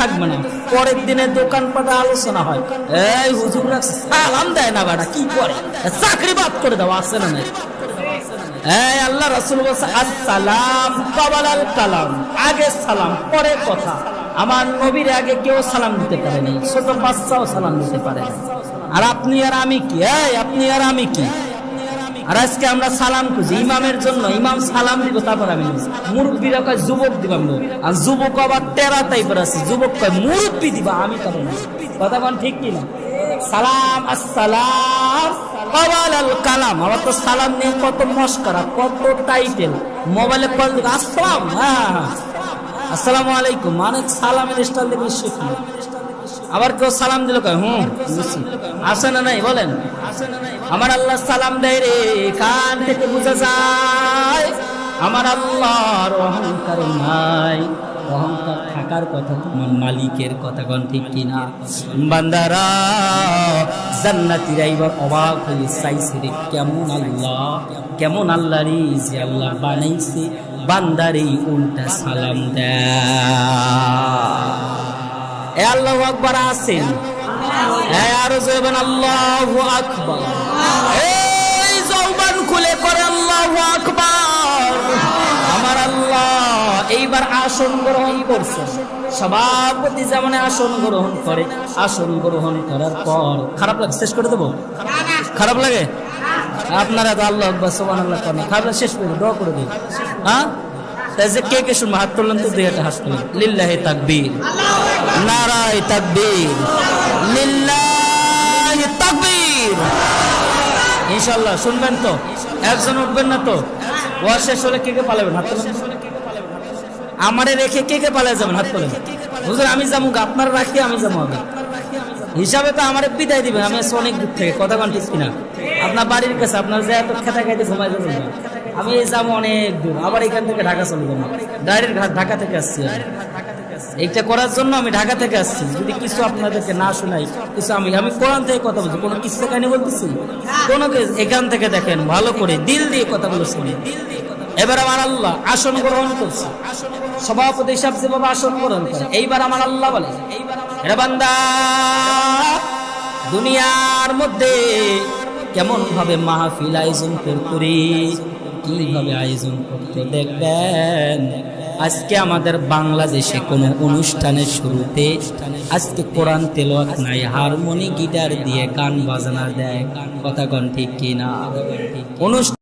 থাকবে না। পরের দিনে দোকানপাটে আলোচনা হয়। এই হুজুররা সালাম দেয় না বাড়া কি করে? চাকরি বাদ করে দাও আসে না নাই? এই আল্লাহ রাসূল বলছে, আসসালাম কালাম। আগে সালাম, পরে কথা। আমার নবীর আগে কেউ সালাম দিতে পারে নাই ছোট বাচ্চাও সালাম দিতে পারে আর আপনি আর আমি কি? এই, আপনি আর আমি কি? আর আজকে আমরা সালাম খুঁজি। ইমামের জন্য ইমাম সালাম দিব তারপর আমি। মুরব্বীরা কয় যুবক দিবাম। আর যুবক আবার টেরা টাইপের আছে। যুবক কয় মুরব্বী দিবা আমি কারণ কথা বল ঠিক কি না? সালাম আসসালাম। কবাল আল কালাম। আমার তো সালাম নিয়ে কত মস্করা কত টাইটেল। মোবাইলে কল আসসালাম। হ্যাঁ হ্যাঁ আসসালামু আলাইকুম। অনেক সালামের স্টাইল দেখলে শিখি আবার কেউ সালাম দিল কয় হুম আসে না নাই বলেন? আমার আল্লাহ সালাম দেয় রে কান থেকে বোঝা যায়। আমার আল্লাহর অহংকার নাই। অহংকার থাকার কথা তোমার মালিকের কথা কন ঠিক কিনা? বান্দারা জান্নাতিরা এবার অবাক হয়ে চাইছে রে কেমন আল্লাহ কেমন আল্লাহ রে যে আল্লাহ বানাইছে। বান্দারে উল্টা সালাম দেয়। এ আল্লাহ আকবার আছেন এ আরও যাবেন আল্লাহু আকবার। এই খুলে আল্লাহু আমার আল্লাহ এইবার আসন গ্রহণ করছে সভাপতি যেমন আসন গ্রহণ করে, আসন গ্রহণ করার পর খারাপ লাগে, শেষ করে দেবো? খারাপ লাগে? আপনারা তো আল্লাহ আকবার, সুবহানাল্লাহ করেন খারাপ শেষ করে, দোয়া করে দিন। হ্যাঁ? তাই কে কে শুনব? হাত তুললেন তো দুই হাত লিল্লাহে তাকবীর। নারায় তাকবীর। লিল্লাহি তাকবীর। শুনবেন তো? একজন উঠবেন না তো? শেষ হলে কে কে পালাবেন? হাত আমারে রেখে কে কে পালায় যাবেন? হাত তোলেন। হুজুর, আমি যাব আপনার রাখি, আমি যাব আগে। হিসাবে তো আমার বিদায় দিবেন। আমি অনেক দূর থেকে। কথা কোন কিনা? আপনার বাড়ির কাছে, আপনার যে এত খেতে খাইতে ঘুমাই। আমি যাব অনেক দূর। আবার এখান থেকে ঢাকা চলে যাব। ডাইরেক্ট ঢাকা থেকে আসছি। এইটা করার জন্য আমি ঢাকা থেকে আসছি। যদি কিছু আপনাদেরকে না শোনাই, কিছু আমি আমি কোরআন থেকে কথা বলছি। কোনো কিছু কাহিনী বলতেছি? কোনো এখান থেকে দেখেন, ভালো করে দিল দিয়ে কথা বলে শুনি। এবার আমার আল্লাহ আসন গ্রহণ করছে। সভাপতি হিসাব যেভাবে আসন গ্রহণ করে, এইবার আমার আল্লাহ বলে রে বান্দা, দুনিয়ার মধ্যে কেমন ভাবে মাহফিল আয়োজন করি কীভাবে আয়োজন করতে দেখবেন? আজকে আমাদের বাংলাদেশে কোনো অনুষ্ঠানের শুরুতে আজকে কোরআন তেলত নাই, হারমোনি গিটার দিয়ে গান বাজনা দেয়। কথা কন ঠিক কিনা? অনুষ্ঠান